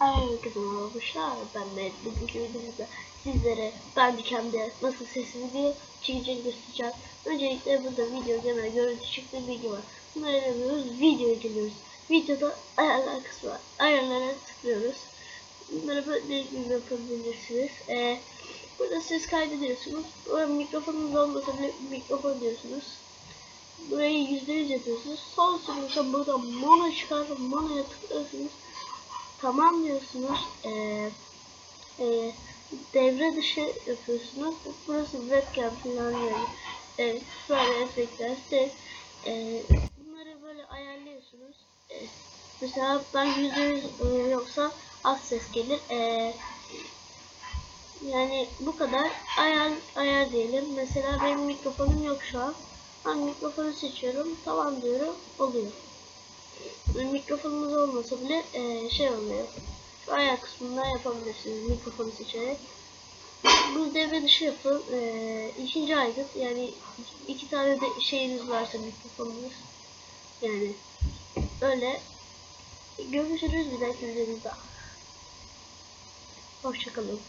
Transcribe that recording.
Herkese merhabalar. Ben de bugünkü videomuzda sizlere Bandicam'de nasıl sesini diye çekeceğini göstereceğim. Öncelikle burada video genel görüntü çıktı bilgi var. Bunları yapıyoruz. Video geliyoruz. Videoda ayarlar kısmı var. Ayarlara tıklıyoruz. Bunları böyle yapabilirsiniz. Ee, burada ses kaydediyorsunuz. Burada mikrofonunuz olmasa bile mikrofon diyorsunuz. Burayı yüzde yüz yapıyorsunuz. Sol sürüşe burada mono çıkar. Mono'ya tıklıyorsunuz tamam diyorsunuz. Ee, e, devre dışı yapıyorsunuz. Burası webcam falan yani. Evet, böyle efektler ses. Ee, bunları böyle ayarlıyorsunuz. Ee, mesela ben yüzde yüz e, yoksa az ses gelir. Ee, yani bu kadar ayar ayar diyelim. Mesela benim mikrofonum yok şu an. Ben mikrofonu seçiyorum. Tamam diyorum. Oluyor mikrofonumuz olmasa bile e, şey oluyor. Şu ayar kısmından yapabilirsiniz mikrofonu seçerek. Bu devre dışı yapın. E, ikinci aygıt yani iki tane de şeyiniz varsa mikrofonunuz. Yani öyle. Görüşürüz bir dahaki videomuzda. Hoşçakalın.